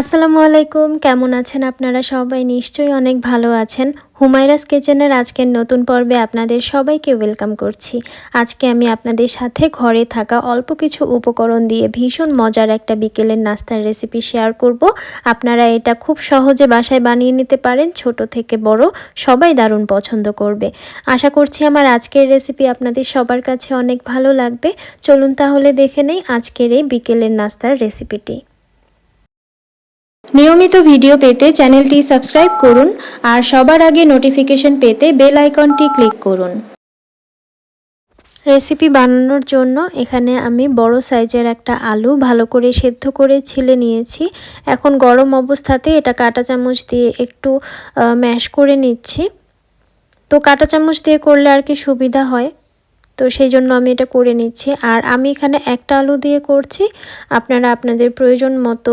আসসালামু আলাইকুম। কেমন আছেন আপনারা সবাই? নিশ্চয়ই অনেক ভালো আছেন। হুমায়রাস কিচেনের আজকের নতুন পর্বে আপনাদের সবাইকে ওয়েলকাম করছি। আজকে আমি আপনাদের সাথে ঘরে থাকা অল্প কিছু উপকরণ দিয়ে ভীষণ মজার একটা বিকেলের নাস্তার রেসিপি শেয়ার করব। আপনারা এটা খুব সহজে বাসায় বানিয়ে নিতে পারেন, ছোট থেকে বড়, সবাই দারুণ পছন্দ করবে। আশা করছি আমার আজকের রেসিপি আপনাদের সবার কাছে অনেক ভালো লাগবে। চলুন তাহলে দেখে নেই আজকের এই বিকেলের নাস্তার রেসিপিটি। নিয়মিত ভিডিও পেতে চ্যানেলটি সাবস্ক্রাইব করুন আর সবার আগে নোটিফিকেশন পেতে বেল আইকনটি ক্লিক করুন। রেসিপি বানানোর জন্য এখানে আমি বড় সাইজের একটা আলু ভালো করে সেদ্ধ করে ছিলে নিয়েছি। এখন গরম অবস্থাতে এটা কাঁটা চামচ দিয়ে একটু ম্যাশ করে নিচ্ছি। তো কাঁটা চামচ দিয়ে করলে আর কি সুবিধা হয়। তো সেই জন্য আমি এটা করে নিচ্ছি। আর আমি এখানে একটা আলু দিয়ে করছি। আপনারা আপনাদের প্রয়োজন মতো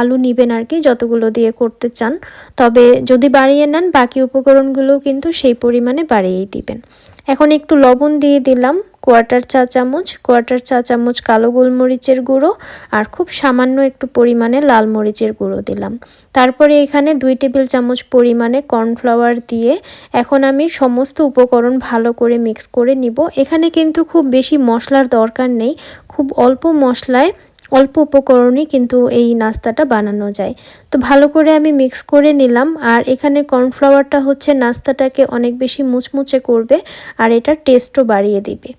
আলু নেবেন আর কি, যতগুলো দিয়ে করতে চান। তবে যদি বাড়িয়ে নেন, বাকি উপকরণগুলো কিন্তু সেই পরিমাণে বাড়িয়েই দিবেন। এখন একটু লবণ দিয়ে দিলাম, কোয়ার্টার চা চামচ, কোয়ার্টার চা চামচ কালো গোলমরিচের গুঁড়ো আর খুব সামান্য একটু পরিমাণে লাল মরিচের গুঁড়ো দিলাম। তারপরে এখানে দুই টেবিল চামচ পরিমাণে কর্নফ্লাওয়ার দিয়ে এখন আমি সমস্ত উপকরণ ভালো করে মিক্স করে নিব। এখানে কিন্তু খুব বেশি মশলার দরকার নেই, খুব অল্প মশলায় অল্প উপকরণই কিন্তু এই নাস্তাটা বানানো যায়। তো ভালো করে আমি মিক্স করে নিলাম আর এখানে কর্নফ্লাওয়ারটা হচ্ছে নাস্তাটাকে অনেক বেশি মুচমুচে করবে আর এটার টেস্টও বাড়িয়ে দিবে।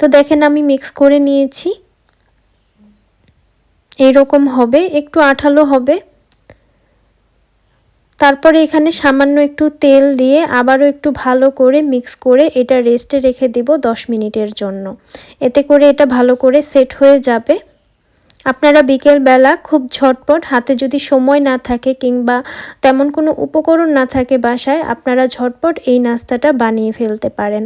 তো দেখেন আমি মিক্স করে নিয়েছি। এইরকম হবে, একটু আঠালো হবে। তারপরে এখানে সামান্য একটু তেল দিয়ে আবারও একটু ভালো করে মিক্স করে এটা রেস্টে রেখে দিব দশ মিনিটের জন্য। এতে করে এটা ভালো করে সেট হয়ে যাবে। আপনারা বিকেলবেলা খুব ঝটপট হাতে যদি সময় না থাকে কিংবা তেমন কোনো উপকরণ না থাকে বাসায়, আপনারা ঝটপট এই নাস্তাটা বানিয়ে ফেলতে পারেন।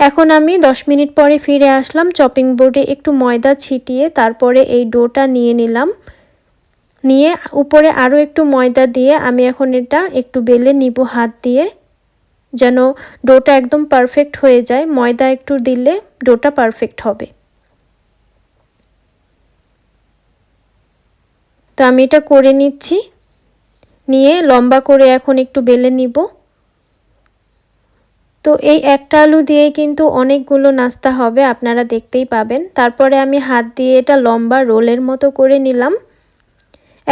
এখন আমি 10 মিনিট পরে ফিরে আসলাম, চপিং বোর্ডে একটু ময়দা ছিটিয়ে তারপরে এই ডোটা নিয়ে নিলাম। নিয়ে উপরে আরও একটু ময়দা দিয়ে আমি এখন এটা একটু বেলে নিব হাত দিয়ে, যেন ডোটা একদম পারফেক্ট হয়ে যায়। ময়দা একটু দিলে ডোটা পারফেক্ট হবে। তো আমি এটা করে নিচ্ছি। নিয়ে লম্বা করে এখন একটু বেলে নিব। তো এই একটা আলু দিয়ে কিন্তু অনেকগুলো নাস্তা হবে, আপনারা দেখতেই পাবেন। তারপরে আমি হাত দিয়ে এটা লম্বা রোলের মতো করে নিলাম।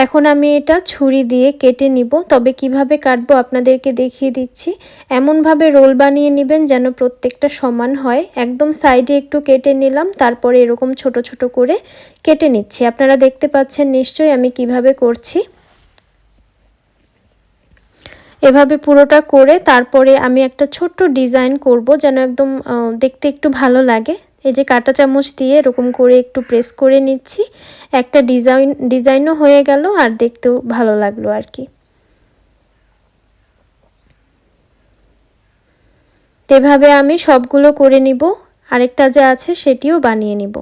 এখন আমি এটা ছুরি দিয়ে কেটে নিব। তবে কীভাবে কাটবো আপনাদেরকে দেখিয়ে দিচ্ছি। এমনভাবে রোল বানিয়ে নেবেন যেন প্রত্যেকটা সমান হয়। একদম সাইডে একটু কেটে নিলাম, তারপরে এরকম ছোট ছোট করে কেটে নিচ্ছি। আপনারা দেখতে পাচ্ছেন নিশ্চয়ই আমি কীভাবে করছি। এভাবে পুরোটা করে তারপরে আমি একটা ছোট্ট ডিজাইন করব যেন একদম দেখতে একটু ভালো লাগে। এই যে কাটা চামচ দিয়ে এরকম করে একটু প্রেস করে নিচ্ছি। একটা ডিজাইন ডিজাইনও হয়ে গেল আর দেখতেও ভালো লাগল আর কি। এভাবে আমি সবগুলো করে নিব। আরেকটা যে আছে সেটিও বানিয়ে নিব।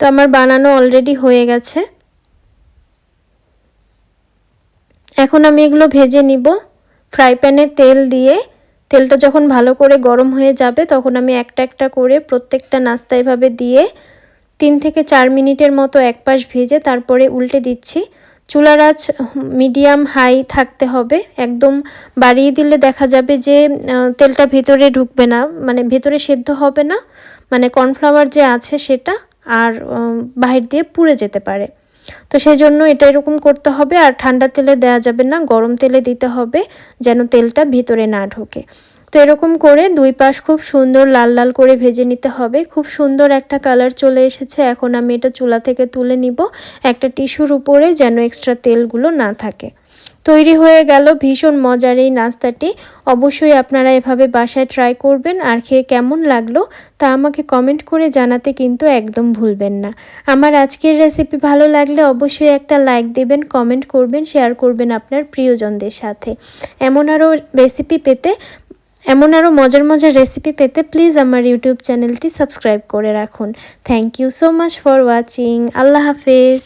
তো আমার বানানো অলরেডি হয়ে গেছে। এখন আমি এগুলো ভেজে নিব। ফ্রাই প্যানে তেল দিয়ে, তেলটা যখন ভালো করে গরম হয়ে যাবে, তখন আমি একটা একটা করে প্রত্যেকটা নাস্তা এভাবে দিয়ে তিন থেকে চার মিনিটের মতো এক পাশ ভেজে তারপরে উল্টে দিচ্ছি। চুলার আঁচ মিডিয়াম হাই থাকতে হবে। একদম বাড়িয়ে দিলে দেখা যাবে যে তেলটা ভেতরে ঢুকবে না মানে ভেতরে সেদ্ধ হবে না। মানে কর্নফ্লাওয়ার যে আছে সেটা, আর বাহির দিয়ে পুড়ে যেতে পারে। তো সেই জন্য এটা এরকম করতে হবে আর ঠান্ডা তেলে দেওয়া যাবে না, গরম তেলে দিতে হবে যেন তেলটা ভিতরে না ঢোকে। তো এরকম করে দুই পাশ খুব সুন্দর লাল লাল করে ভেজে নিতে হবে। খুব সুন্দর একটা কালার চলে এসেছে। এখন আমি এটা চুলা থেকে তুলে নিব। একটা টিস্যুর উপরে যেন এক্সট্রা তেলগুলো না থাকে। তৈরি হয়ে গেল ভীষণ মজার এই নাস্তাটি। অবশ্যই আপনারা এভাবে বাসায় ট্রাই করবেন আর খেয়ে কেমন লাগল তা আমাকে কমেন্ট করে জানাতে কিন্তু একদম ভুলবেন না। আমার আজকের রেসিপি ভালো লাগলে অবশ্যই একটা লাইক দেবেন কমেন্ট করবেন শেয়ার করবেন আপনার প্রিয়জনদের সাথে। এমন আরও রেসিপি পেতে, এমন আরও মজার মজার রেসিপি পেতে প্লিজ আমার ইউটিউব চ্যানেলটি সাবস্ক্রাইব করে রাখুন। Thank you so much for watching আল্লাহ হাফেজ।